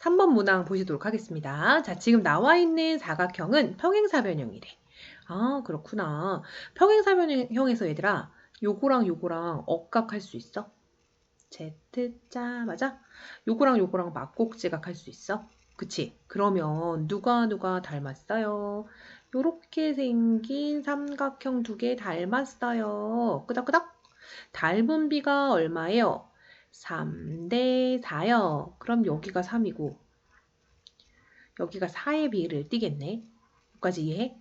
3번 문항 보시도록 하겠습니다. 자, 지금 나와 있는 사각형은 평행사변형이래. 아, 그렇구나. 평행사변형에서 얘들아, 요거랑 요거랑 억각할 수 있어? Z자, 맞아? 요거랑 요거랑 막곡지각 할 수 있어? 그치? 그러면 누가 누가 닮았어요? 요렇게 생긴 삼각형 두 개 닮았어요. 끄덕끄덕. 닮은 비가 얼마예요? 3 대 4요. 그럼 여기가 3이고 여기가 4의 비를 띠겠네. 여기까지 이해해?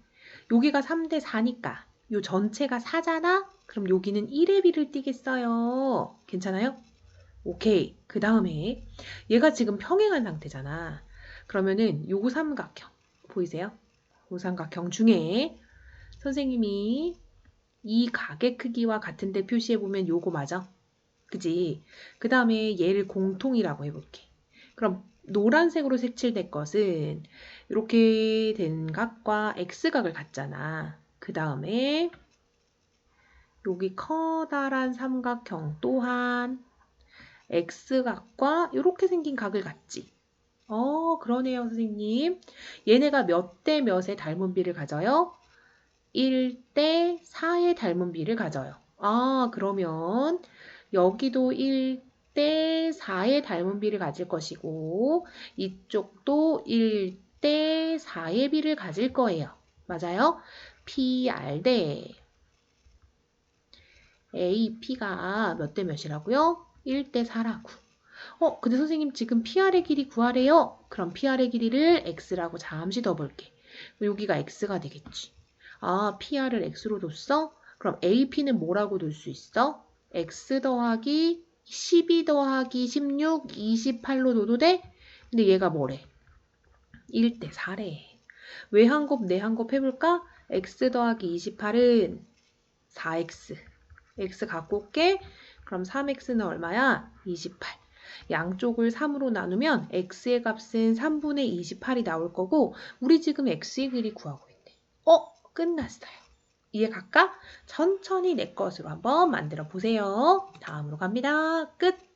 여기가 3 대 4니까 요 전체가 4잖아? 그럼 여기는 1의 비를 띠겠어요. 괜찮아요? 오케이. 그 다음에 얘가 지금 평행한 상태잖아. 그러면은 요거 삼각형 보이세요? 요 삼각형 중에 선생님이 이 각의 크기와 같은데 표시해 보면 요거 맞아? 그지? 그 다음에 얘를 공통이라고 해볼게. 그럼 노란색으로 색칠된 것은 이렇게 된 각과 x각을 갖잖아. 그 다음에 여기 커다란 삼각형 또한 x각과 이렇게 생긴 각을 갖지. 어, 그러네요, 선생님. 얘네가 몇 대 몇의 닮은 비를 가져요? 1대 4의 닮은 비를 가져요. 아, 그러면 여기도 1대 4의 닮은 비를 가질 것이고 이쪽도 1대 4의 비를 가질 거예요. 맞아요? PR 대 AP가 몇 대 몇이라고요? 1대 4라고. 어, 근데 선생님 지금 PR의 길이 구하래요? 그럼 PR의 길이를 X라고 잠시 더 볼게. 여기가 X가 되겠지. 아, PR을 X로 뒀어? 그럼 AP는 뭐라고 둘 수 있어? X 더하기 12 더하기 16, 28로 둬도 돼? 근데 얘가 뭐래? 1대 4래. 왜 한 곱, 내 한 곱 해볼까? X 더하기 28은 4X. X 갖고 올게. 그럼 3X는 얼마야? 28. 양쪽을 3으로 나누면 X의 값은 3분의 28이 나올 거고 우리 지금 X의 길이 구하고 있네. 어? 끝났어요. 이해 갈까? 천천히 내 것으로 한번 만들어 보세요. 다음으로 갑니다. 끝!